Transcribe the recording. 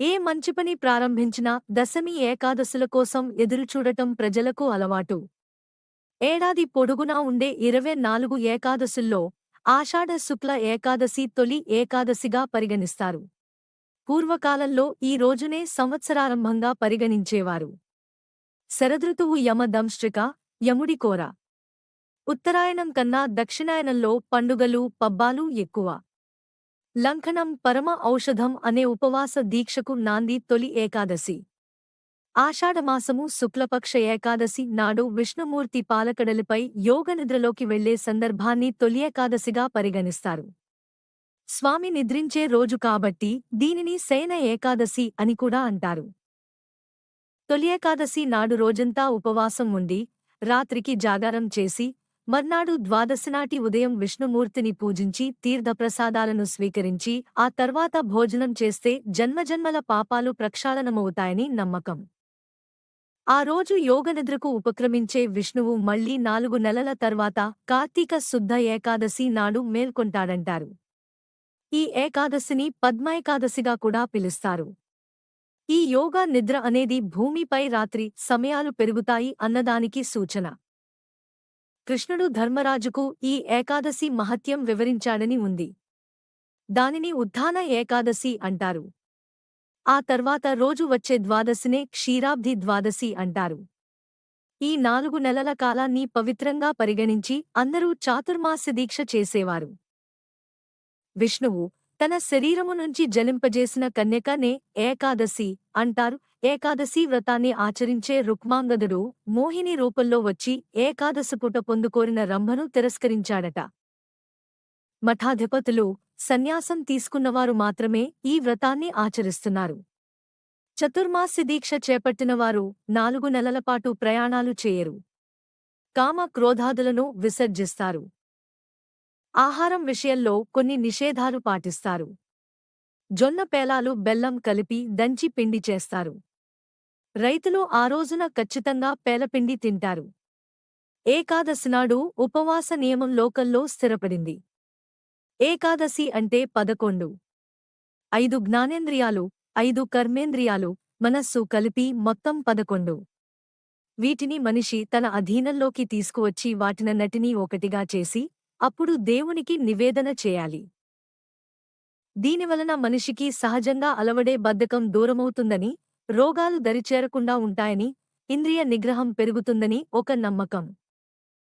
ఏ మంచి పని ప్రారంభించినా దశమి ఏకాదశుల కోసం ఎదురుచూడటం ప్రజలకు అలవాటు. ఏడాది పొడుగునా ఉండే ఇరవై నాలుగు ఏకాదశుల్లో ఆషాఢ శుక్ల ఏకాదశి తొలి ఏకాదశిగా పరిగణిస్తారు. పూర్వకాలంలో ఈ రోజునే సంవత్సరారంభంగా పరిగణించేవారు. శరదృతువు యమ దంష్ట్రిక యముడి కోర. ఉత్తరాయణం కన్నా దక్షిణాయనంలో పండుగలు పబ్బాలు ఎక్కువ. లంఘనం పరమ ఔషధం అనే ఉపవాస దీక్షకు నాంది తొలి ఏకాదశి. ఆషాఢమాసము శుక్లపక్ష ఏకాదశి నాడు విష్ణుమూర్తి పాలకడలిపై యోగనిద్రలోకి వెళ్ళే సందర్భాన్ని తొలి ఏకాదశిగా పరిగణిస్తారు. స్వామి నిద్రించే రోజు కాబట్టి దీనిని శయన ఏకాదశి అని కూడా అంటారు. తొలి ఏకాదశి నాడు రోజంతా ఉపవాసం ఉండి రాత్రికి జాగారం చేసి మర్నాడు ద్వాదశనాటి ఉదయం విష్ణుమూర్తిని పూజించి తీర్థప్రసాదాలను స్వీకరించి ఆ తర్వాత భోజనం చేస్తే జన్మజన్మల పాపాలు ప్రక్షాళనమవుతాయని నమ్మకం. ఆ రోజు యోగనిద్రకు ఉపక్రమించే విష్ణువు మళ్ళీ నాలుగు నెలల తర్వాత కార్తీక శుద్ధ ఏకాదశి నాడు మేల్కొంటాడంటారు. ఈ ఏకాదశిని పద్మైకాదశిగా కూడా పిలుస్తారు. ఈ యోగా నిద్ర అనేది భూమిపై రాత్రి సమయాలు పెరుగుతాయి అన్నదానికి సూచన. కృష్ణుడు ధర్మరాజుకు ఈ ఏకాదశి మహత్యం వివరించాడని ఉంది. దానిని ఉత్థాన ఏకాదశి అంటారు. ఆ తర్వాత రోజు వచ్చే ద్వాదశినే క్షీరాబ్ధి ద్వాదశి అంటారు. ఈ నాలుగు నెలల కాలాన్ని పవిత్రంగా పరిగణించి అందరూ చాతుర్మాస్య దీక్ష చేసేవారు. విష్ణువు తన శరీరము నుంచి జలింపజేసిన కన్యకనే ఏకాదశి అంటారు. ఏకాదశి వ్రతాన్ని ఆచరించే రుక్మాంగదుడు మోహిని రూపంలో వచ్చి ఏకాదశిపుట పొందుకోరిన రంభను తిరస్కరించాడట. మఠాధిపతులు సన్యాసం తీసుకున్నవారు మాత్రమే ఈ వ్రతాన్ని ఆచరిస్తున్నారు. చతుర్మాసి దీక్ష చేపట్టినవారు నాలుగు నెలలపాటు ప్రయాణాలు చేయరు. కామ క్రోధాదులను విసర్జిస్తారు. ఆహారం విషయంలో కొన్ని నిషేధాలు పాటిస్తారు. జొన్న పేలాలు బెల్లం కలిపి దంచి పిండి చేస్తారు. రైతులు ఆ రోజున ఖచ్చితంగా పేలపిండి తింటారు. ఏకాదశి నాడు ఉపవాస నియమం లోకల్లో స్థిరపడింది. ఏకాదశి అంటే పదకొండు. ఐదు జ్ఞానేంద్రియాలు ఐదు కర్మేంద్రియాలు మనస్సు కలిపి మొత్తం పదకొండు. వీటిని మనిషి తన అధీనంలోకి తీసుకువచ్చి వాటినన్నిటినీ ఒకటిగా చేసి అప్పుడు దేవునికి నివేదన చేయాలి. దీనివలన మనిషికి సహజంగా అలవడే బద్ధకం దూరమవుతుందని రోగాలు దరిచేరకుండా ఉంటాయని ఇంద్రియ నిగ్రహం పెరుగుతుందని ఒక నమ్మకం.